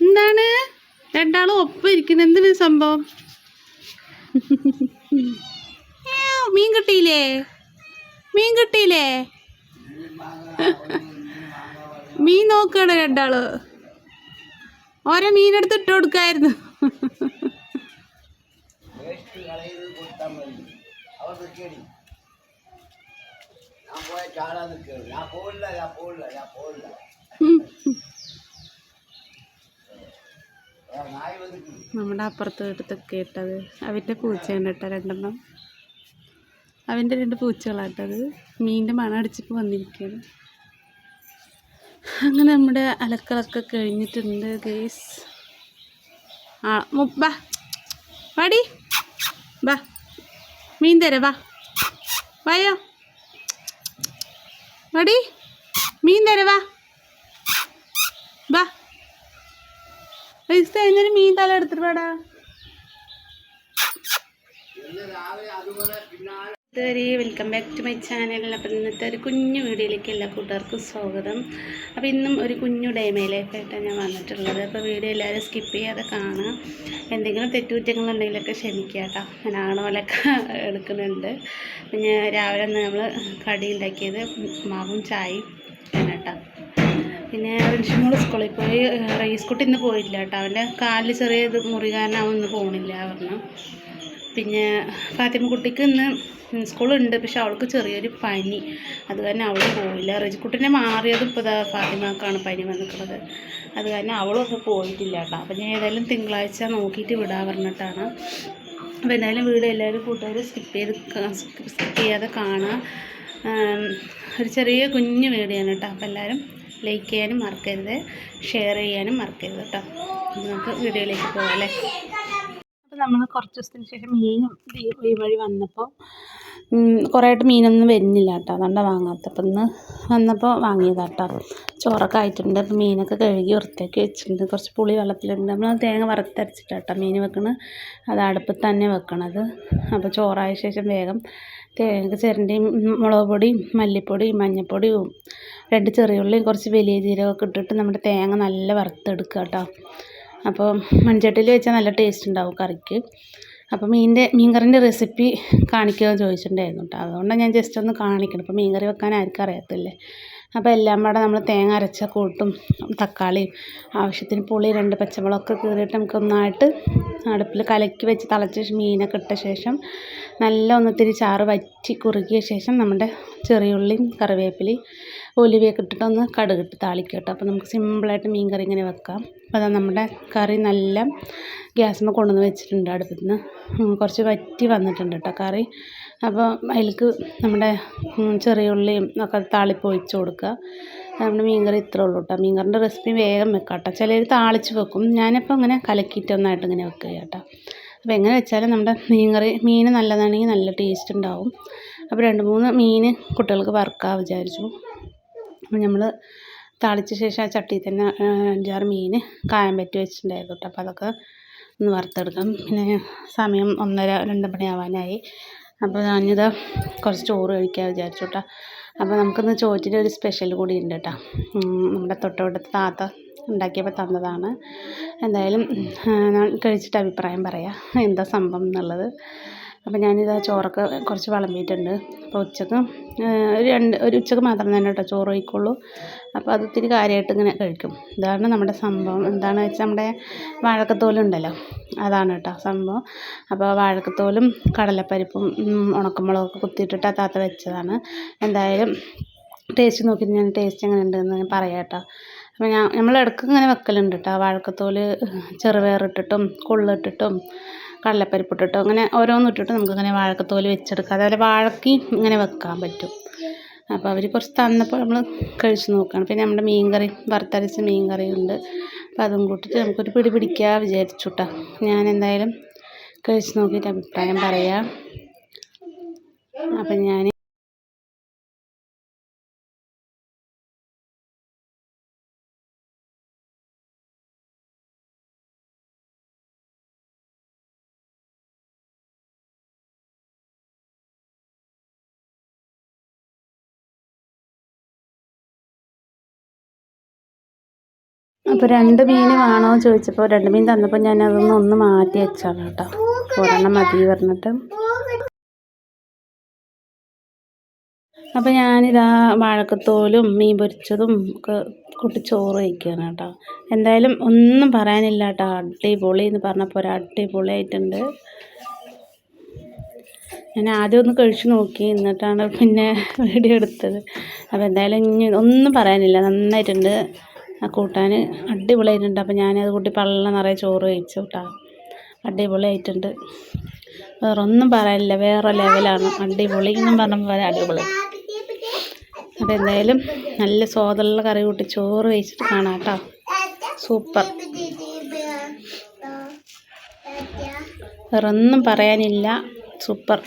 എന്താണ്? രണ്ടാളും ഒപ്പം ഇരിക്കുന്നത് എന്തിനു സംഭവം? മീൻ കിട്ടിയില്ലേ? മീൻ കിട്ടിയില്ലേ? മീൻ നോക്കുകയാണ് രണ്ടാൾ. ഓരോ മീനെടുത്ത് ഇട്ട് കൊടുക്കായിരുന്നു. ഞാൻ പോയ ചാടാൻ നിൽക്കുകയാണ്. ഞാൻ പോയില്ല ഞാൻ പോകില്ല നമ്മുടെ അപ്പുറത്ത് വീട്ടത്തൊക്കെ ഇട്ടത്. അവന്റെ പൂച്ചയാണ് കേട്ടോ രണ്ടെണ്ണം. അവന്റെ രണ്ട് പൂച്ചകളാട്ടത് മീനിന്റെ മണം അടിച്ചിട്ട് വന്നിരിക്കുകയാണ്. അങ്ങനെ നമ്മുടെ അലക്കളൊക്കെ കഴിഞ്ഞിട്ടുണ്ട് ഗേസ് ആ ബാ. വാടി. ബാ. മീൻ തരാം വാ വായോ. വാടി. മീൻ തരാം വാ ബാ. എങ്ങനെ മീൻ തല എടുത്തിട്ട് വേടാ. Welcome back to my channel അപ്പം ഇന്നത്തെ ഒരു കുഞ്ഞു വീഡിയോയിലേക്ക് എല്ലാ കൂട്ടുകാർക്കും സ്വാഗതം. അപ്പോൾ ഇന്നും ഒരു കുഞ്ഞു ഡേമേ ലൈഫായിട്ടാണ് ഞാൻ വന്നിട്ടുള്ളത്. അപ്പോൾ വീഡിയോ എല്ലാവരും സ്കിപ്പ് ചെയ്യാതെ കാണുക. എന്തെങ്കിലും തെറ്റുകുറ്റങ്ങളുണ്ടെങ്കിലൊക്കെ ക്ഷമിക്കുക കേട്ടോ. ഞാൻ ആണോലൊക്കെ എടുക്കുന്നുണ്ട്. പിന്നെ രാവിലെ നമ്മൾ കടി ഉണ്ടാക്കിയത് മാവും ചായയും കേട്ടോ. പിന്നെ റിൻഷിമോൾ സ്കൂളിൽ പോയി റൈസ് കുട്ടി ഇന്ന് പോയില്ല കേട്ടോ. അവന്റെ കാലിൽ ചെറിയ ഇത് മുറി കാരണം അവൻ ഇന്ന് പോകണില്ല പറഞ്ഞു. പിന്നെ ഫാത്തിമ കുട്ടിക്ക് ഇന്ന് സ്കൂളുണ്ട് പക്ഷെ അവൾക്ക് ചെറിയൊരു പനി. അത് കാരണം അവൾ പോയില്ല. റജിക്കുട്ടിനെ മാറിയത് ഇപ്പോൾ ഇതാ ഫാത്തിമക്കാണ് പനി വന്നിട്ടുള്ളത്. അത് കാരണം അവളൊക്കെ പോയിട്ടില്ല കേട്ടോ. അപ്പം ഞാൻ ഏതായാലും തിങ്കളാഴ്ച നോക്കിയിട്ട് വിടാൻ പറഞ്ഞിട്ടാണ്. അപ്പോൾ എന്തായാലും വീട് എല്ലാവരും കൂട്ടുകാർ സ്കിപ്പ് ചെയ്ത് സ്കിപ്പ് ചെയ്യാതെ കാണുക ഒരു ചെറിയ കുഞ്ഞു വീടിയാണ് കേട്ടോ. അപ്പോൾ എല്ലാവരും ലൈക്ക് ചെയ്യാനും മറക്കരുത് ഷെയർ ചെയ്യാനും മറക്കരുത് കേട്ടോ. നമുക്ക് വീഡിയോയിലേക്ക് പോകാം അല്ലേ? അപ്പോൾ നമ്മൾ കുറച്ച് ദിവസത്തിന് ശേഷം മീനും ഈ- വഴി വന്നപ്പോൾ കുറേ ആയിട്ട് മീനൊന്നും വരുന്നില്ല കേട്ടോ. അതുകൊണ്ടാണ് വാങ്ങാത്ത അപ്പം ഇന്ന് വന്നപ്പോൾ വാങ്ങിയതാട്ടോ ചോറൊക്കെ ആയിട്ടുണ്ട്. അപ്പോൾ മീനൊക്കെ കഴുകി വൃത്തിയാക്കി വെച്ചിട്ടുണ്ട്. കുറച്ച് പുളി വെള്ളത്തിലുണ്ട് നമ്മൾ തേങ്ങ വറുത്തരച്ചിട്ടാട്ടോ മീൻ വെക്കണത്. അത് അടുപ്പത്ത് തന്നെ വെക്കണത്. അപ്പോൾ ചോറായ ശേഷം വേഗം തേങ്ങ ചിരണ്ടിയും മുളക് പൊടിയും മല്ലിപ്പൊടിയും മഞ്ഞൾപ്പൊടിയും രണ്ട് ചെറിയുള്ളിയും കുറച്ച് വലിയ ജീരകമൊക്കെ ഇട്ടിട്ട് നമ്മുടെ തേങ്ങ നല്ല വറുത്തെടുക്കുക കേട്ടോ. അപ്പോൾ മൺചട്ടിയിൽ വെച്ചാൽ നല്ല ടേസ്റ്റ് ഉണ്ടാവും കറിക്ക്. അപ്പോൾ മീനിന്റെ മീൻകറിന്റെ റെസിപ്പി കാണിക്കുമെന്ന് ചോദിച്ചിട്ടുണ്ടായിരുന്നു കേട്ടോ. അതുകൊണ്ടാണ് ഞാൻ ജസ്റ്റ് ഒന്ന് കാണിക്കണം. അപ്പോൾ മീൻകറി വെക്കാൻ ആർക്കും അറിയത്തില്ലേ? അപ്പോൾ എല്ലാം കൂടെ നമ്മൾ തേങ്ങ അരച്ച കൂട്ടും തക്കാളിയും ആവശ്യത്തിന് പുളി രണ്ട് പച്ചമുളകൊക്കെ കീറിയിട്ട് നമുക്ക് ഒന്നായിട്ട് അടുപ്പിൽ കലക്കി വെച്ച് തിളച്ച ശേഷം മീനൊക്കെ ഇട്ട ശേഷം നല്ല ഒന്നിത്തിരി ചാറ് വറ്റി കുറുകിയ ശേഷം നമ്മുടെ ചെറിയുള്ളിയും കറിവേപ്പിലയും ഒലിവയൊക്കെ ഇട്ടിട്ടൊന്ന് കടുകിട്ട് താളിക്കുക കേട്ടോ. അപ്പോൾ നമുക്ക് സിമ്പിളായിട്ട് മീൻ കറി ഇങ്ങനെ വെക്കാം. അപ്പോൾ അതാ നമ്മുടെ കറി നല്ല ഗ്യാസിൽ കൊണ്ടുവന്ന് വെച്ചിട്ടുണ്ട് അടുപ്പത്ത് നിന്ന് കുറച്ച് വറ്റി വന്നിട്ടുണ്ട് കേട്ടോ കറി. അപ്പോൾ അതിലേക്ക് നമ്മുടെ ചെറിയുള്ളിയും ഒക്കെ താളിപ്പ് ഒഴിച്ച് കൊടുക്കുക. നമ്മുടെ മീൻ കറി ഇത്രേ ഉള്ളൂ കേട്ടോ. മീൻ കറിന്റെ റെസിപ്പി വേഗം വെക്കാം കേട്ടോ. ചിലർ താളിച്ച് വെക്കും. ഞാനിപ്പോൾ ഇങ്ങനെ കലക്കിയിട്ട് ഒന്നായിട്ട് ഇങ്ങനെ വെക്കുക കേട്ടോ. അപ്പോൾ എങ്ങനെ വെച്ചാലും നമ്മുടെ മീൻ കറി മീൻ നല്ലതാണെങ്കിൽ നല്ല ടേസ്റ്റ് ഉണ്ടാവും. അപ്പോൾ രണ്ട് മൂന്ന് മീൻ കുട്ടികൾക്ക് വറുക്കാൻ വിചാരിച്ചു. അപ്പോൾ നമ്മൾ താളിച്ച ശേഷം ആ ചട്ടിയിൽ തന്നെ അഞ്ചാറ് മീൻ കായം പറ്റി വെച്ചിട്ടുണ്ടായിരുന്നു കേട്ടോ. അപ്പോൾ അതൊക്കെ ഒന്ന് വറുത്തെടുക്കാം. പിന്നെ സമയം ഒന്നര രണ്ട് മണിയാവാനായി. അപ്പോൾ ഞാനിത് കുറച്ച് ചോറ് കഴിക്കാൻ വിചാരിച്ചു കേട്ടോ. അപ്പോൾ നമുക്കിന്ന് ചോറ്റിന്റെ ഒരു സ്പെഷ്യൽ കൂടി ഉണ്ട് കേട്ടോ. നമ്മുടെ തൊട്ടടുത്ത താത്ത ഉണ്ടാക്കിയപ്പോൾ തന്നതാണ്. എന്തായാലും ഞാൻ കഴിച്ചിട്ട് അഭിപ്രായം പറയാം. എന്താ സംഭവം എന്നുള്ളത്. അപ്പോൾ ഞാനിത് ആ ചോറൊക്കെ കുറച്ച് വിളമ്പിയിട്ടുണ്ട്. അപ്പോൾ ഉച്ചയ്ക്ക് ഒരു രണ്ട് ഒരു ഉച്ചയ്ക്ക് മാത്രം തന്നെ കേട്ടോ ചോറ് കഴിക്കുള്ളൂ. അപ്പോൾ അത് ഒത്തിരി കാര്യമായിട്ട് ഇങ്ങനെ കഴിക്കും. ഇതാണ് നമ്മുടെ സംഭവം. എന്താണെന്ന് വെച്ചാൽ നമ്മുടെ വാഴക്കത്തോലുണ്ടല്ലോ അതാണ് കേട്ടോ സംഭവം. അപ്പോൾ വാഴക്കത്തോലും കടലപ്പരിപ്പും ഉണക്കമുളകൊക്കെ കുത്തിയിട്ടിട്ട് ആ താത്ത വെച്ചതാണ്. എന്തായാലും ടേസ്റ്റ് നോക്കിയിട്ട് ഞാൻ ടേസ്റ്റ് എങ്ങനെ ഉണ്ടെന്ന് ഞാൻ പറയാം കേട്ടോ. അപ്പോൾ ഞാൻ നമ്മൾ ഇങ്ങനെ വെക്കലുണ്ട് കേട്ടോ. വാഴക്കത്തോൽ ചെറുപയറിട്ടിട്ടും കൊള്ളിട്ടിട്ടും കടലപ്പരിപ്പിട്ടിട്ടും അങ്ങനെ ഓരോന്നും ഇട്ടിട്ട് നമുക്കിങ്ങനെ വാഴക്കത്തോൽ വെച്ചെടുക്കാം. അതേപോലെ വാഴക്കി ഇങ്ങനെ വെക്കാൻ പറ്റും. അപ്പോൾ അവർ കുറച്ച് തന്നപ്പോൾ നമ്മൾ കഴിച്ച് നോക്കുകയാണ്. പിന്നെ നമ്മുടെ മീൻ കറി വറുത്തരച്ച മീൻ കറിയുണ്ട് അപ്പോൾ അതും കൂട്ടിയിട്ട് നമുക്കൊരു പിടി പിടിക്കാൻ വിചാരിച്ചു കേട്ടോ ഞാൻ എന്തായാലും കഴിച്ച് നോക്കിയിട്ട് അഭിപ്രായം പറയാം. അപ്പം ഞാൻ അപ്പോൾ രണ്ട് മീൻ വേണോ ചോദിച്ചപ്പോൾ രണ്ട് മീൻ തന്നപ്പോൾ ഞാൻ അതൊന്ന് ഒന്ന് മാറ്റി വെച്ചാണ് കേട്ടോ. ഒരെണ്ണം മതി പറഞ്ഞിട്ട്. അപ്പോൾ ഞാനിതാ വാഴക്കത്തോലും മീൻ പൊരിച്ചതും ഒക്കെ കൂട്ടി ചോറ് കഴിക്കുകയാണ് കേട്ടോ. എന്തായാലും ഒന്നും പറയാനില്ല കേട്ടോ. അടിപൊളി എന്ന് പറഞ്ഞപ്പോൾ ഒരു അടിപൊളിയായിട്ടുണ്ട്. ഞാൻ ആദ്യം ഒന്ന് കഴിച്ചു നോക്കി എന്നിട്ടാണ് പിന്നെ വീഡിയോ എടുത്തത്. അപ്പോൾ എന്തായാലും ഒന്നും പറയാനില്ല. നന്നായിട്ടുണ്ട്. ആ കൂട്ടാൻ അടിപൊളിയായിട്ടുണ്ട്. അപ്പോൾ ഞാനത് കൂട്ടി പള്ള നിറയെ ചോറ് കഴിച്ചു കേട്ടോ അടിപൊളിയായിട്ടുണ്ട്. വേറെ ഒന്നും പറയാനില്ല വേറെ ലെവലാണ് അടിപൊളി എന്നും പറഞ്ഞപ്പോൾ പോലെ അടിപൊളി. അപ്പോൾ എന്തായാലും നല്ല സ്വാദുള്ള കറി കൂട്ടി ചോറ് കഴിച്ചിട്ട് കാണാം കേട്ടോ സൂപ്പർ. വേറെ ഒന്നും പറയാനില്ല. സൂപ്പർ.